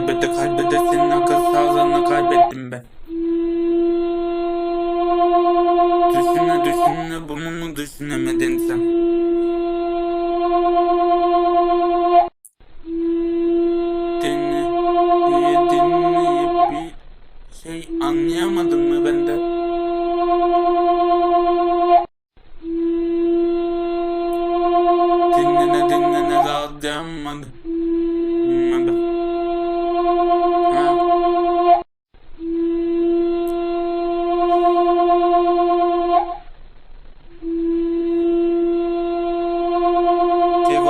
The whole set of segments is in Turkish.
Kaybede kaybede senin akıl sağlığını kaybettim ben. Düşüne düşüne bunu mu düşünemedin sen? Dinleyip dinleyip bir şey anlayamadın mı benden? Dinlene dinlene rahatlayamadı. Anladım. Ha?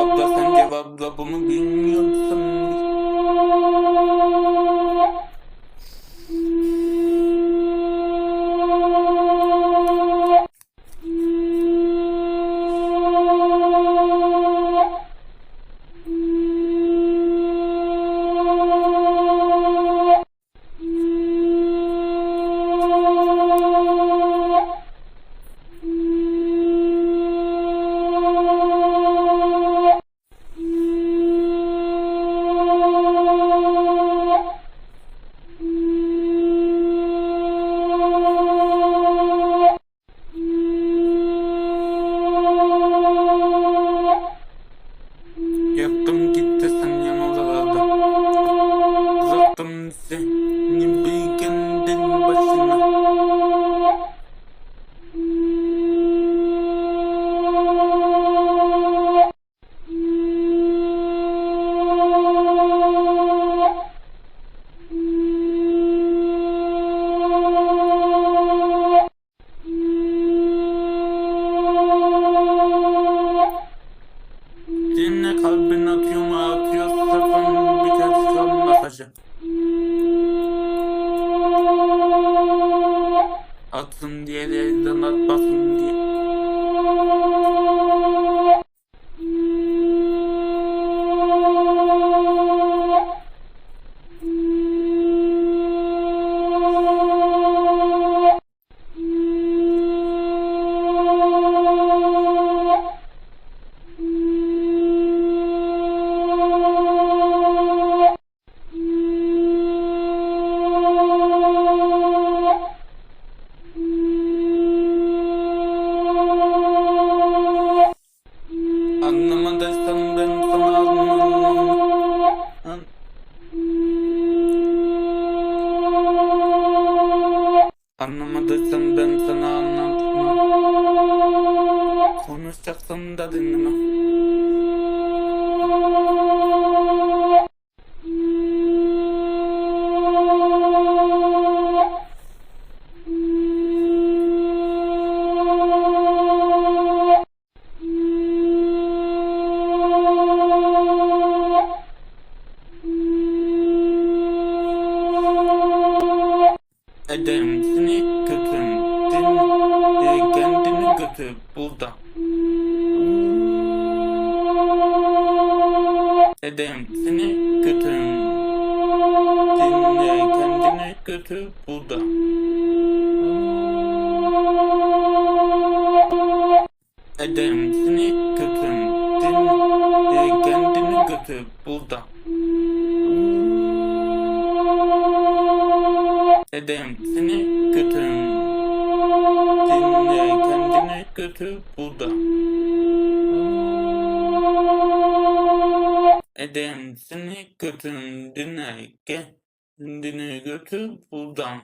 Cevapla sen cevapla bunu bilmiyorsan kalmasacak. Atsın diye de elden atmasın diye. Anlamadıysan ben sana anlatmam. Konuşacaksan da dinlemem. Ederim seni. Din, e, kendini götür burada. Ederim seni kötüm. Dinle kendini götür burada. Ederim seni kötüm. Dinle kendini götür burada. Ederim seni kötüm. Dinle kendini götür burada. Ederim seni kötüm. Dinle kendini götür buradan.